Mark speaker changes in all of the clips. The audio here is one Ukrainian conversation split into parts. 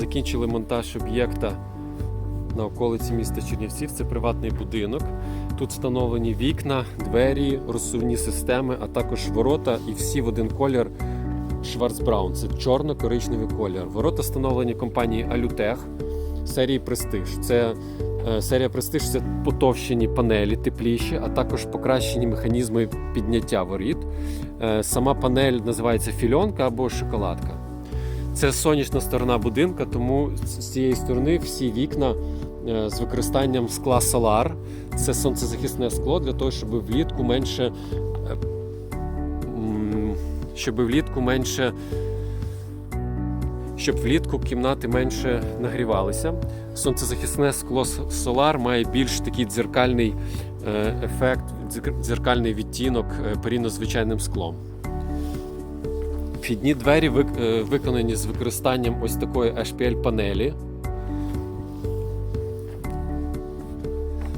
Speaker 1: закінчили монтаж об'єкта на околиці міста Чернівців. Це приватний будинок. Тут встановлені вікна, двері, розсувні системи, а також ворота і всі в один колір Шварцбраун. Це чорно-коричневий колір. Ворота встановлені компанією Алютех серії Престиж. Це е, серія Престиж це потовщені панелі, тепліші, а також покращені механізми підняття воріт. Е, Сама панель називається фільонка або шоколадка. Це сонячна сторона будинка, тому з цієї сторони всі вікна е, з використанням скла Solar. Це сонцезахисне скло для того, щоб влітку менше. е, Щоб влітку менше. Щоб влітку кімнати менше нагрівалися. Сонцезахисне скло Solar має більш такий дзеркальний е, ефект, дзеркальний відтінок порівняно з звичайним склом. Вхідні двері е, виконані з використанням ось такої HPL-панелі.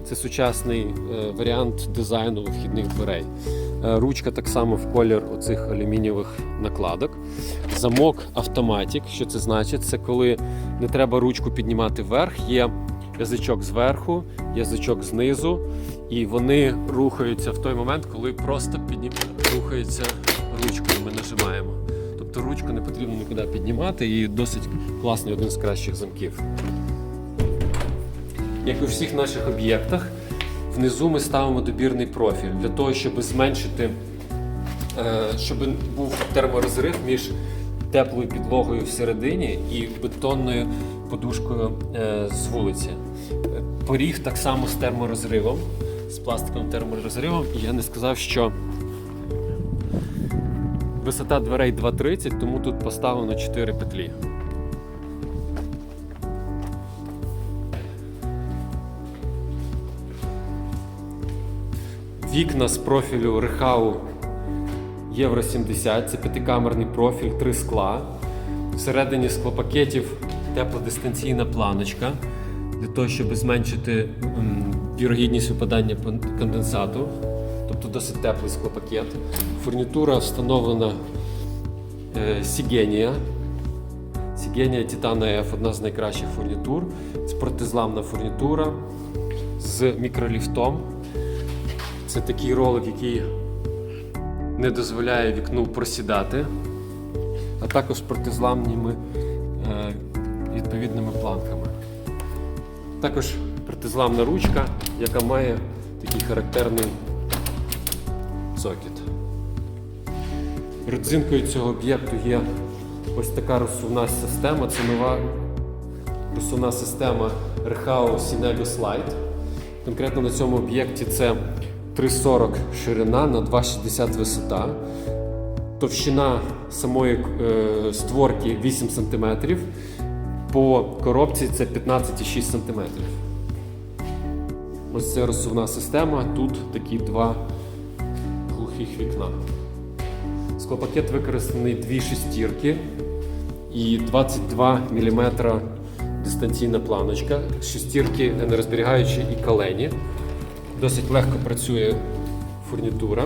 Speaker 1: Це сучасний е, варіант дизайну вхідних дверей. Е, Ручка так само в колір оцих алюмінієвих накладок. Замок автоматик. Що це значить? Це коли не треба ручку піднімати вверх, є язичок зверху, язичок знизу, і вони рухаються в той момент, коли просто піднім... рухається ручкою. Ми нажимаємо. Тобто ручку не потрібно нікуди піднімати і досить класний один з кращих замків. Як і у всіх наших об'єктах, внизу ми ставимо добірний профіль для того, щоб зменшити, е, щоб був терморозрив між теплою підлогою всередині і бетонною подушкою е, з вулиці. Поріг так само з терморозривом, з пластиковим терморозривом. І я не сказав, що висота дверей 2,30, тому тут поставлено 4 петлі. Вікна з профілю Рехау Євро 70, це п'ятикамерний профіль, три скла. Всередині склопакетів теплодистанційна планочка для того, щоб зменшити вірогідність випадання конденсату. Тобто досить теплий склопакет. Фурнітура встановлена е, Сігенія. Сігенія Титана F одна з найкращих фурнітур. Це протизламна фурнітура з мікроліфтом. Це такий ролик, який не дозволяє вікну просідати, а також протизламними е, відповідними планками. Також протизламна ручка, яка має такий характерний сокіт. Родзинкою цього об'єкту є ось така розсувна система. Це нова розсувна система Rehau Synego Slide. Конкретно на цьому об'єкті це 3,40 ширина на 2,60 висота. Товщина самої е, створки 8 см. По коробці це 15,6 см. Ось це розсувна система. Тут такі два глухих вікна. Склопакет використаний дві шестірки і 22 мм дистанційна планочка. Шестірки енергозберігаючі і калені. Досить легко працює фурнітура.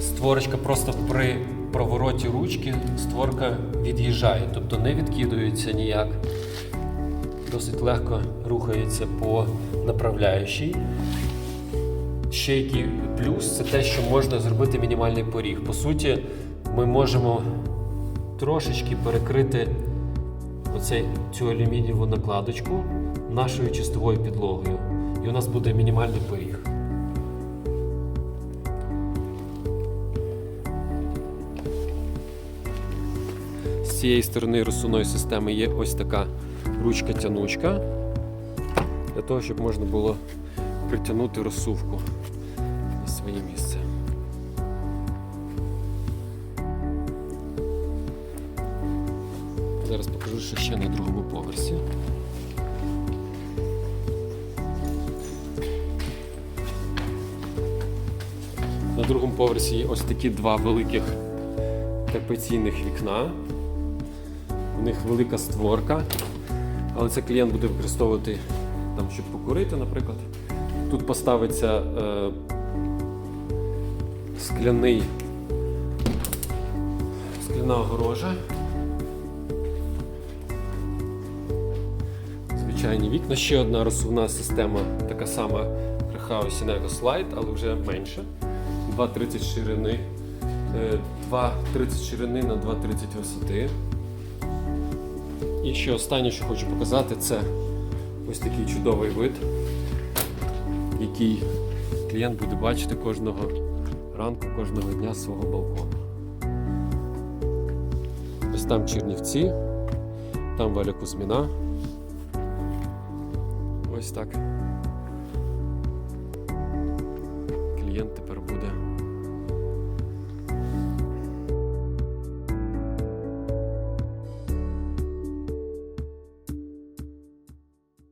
Speaker 1: Створочка просто при провороті ручки створка від'їжджає, тобто не відкидується ніяк. Досить легко рухається по направляючій. Ще який плюс це те, що можна зробити мінімальний поріг. По суті, ми можемо трошечки перекрити оцей, цю алюмінієву накладочку нашою чистовою підлогою. І у нас буде мінімальний поріг. З цієї сторони розсувної системи є ось така ручка-тянучка для того, щоб можна було притягнути розсувку на своє місце. Зараз покажу, що ще на другому поверсі. На другому поверсі є ось такі два великих терпеційних вікна. У них велика створка, але це клієнт буде використовувати, там, щоб покурити, наприклад. Тут поставиться е, скляний скляна огорожа. Звичайні вікна. Ще одна розсувна система, така сама House Eco Slide, але вже менша. 2,30 ширини. е, 2,30 ширини на 2,30 висоти. І ще останнє, що хочу показати, це ось такий чудовий вид, який клієнт буде бачити кожного ранку, кожного дня свого балкону. Ось там Чернівці, там Валя Кузьміна. Ось так. Клієнт тепер буде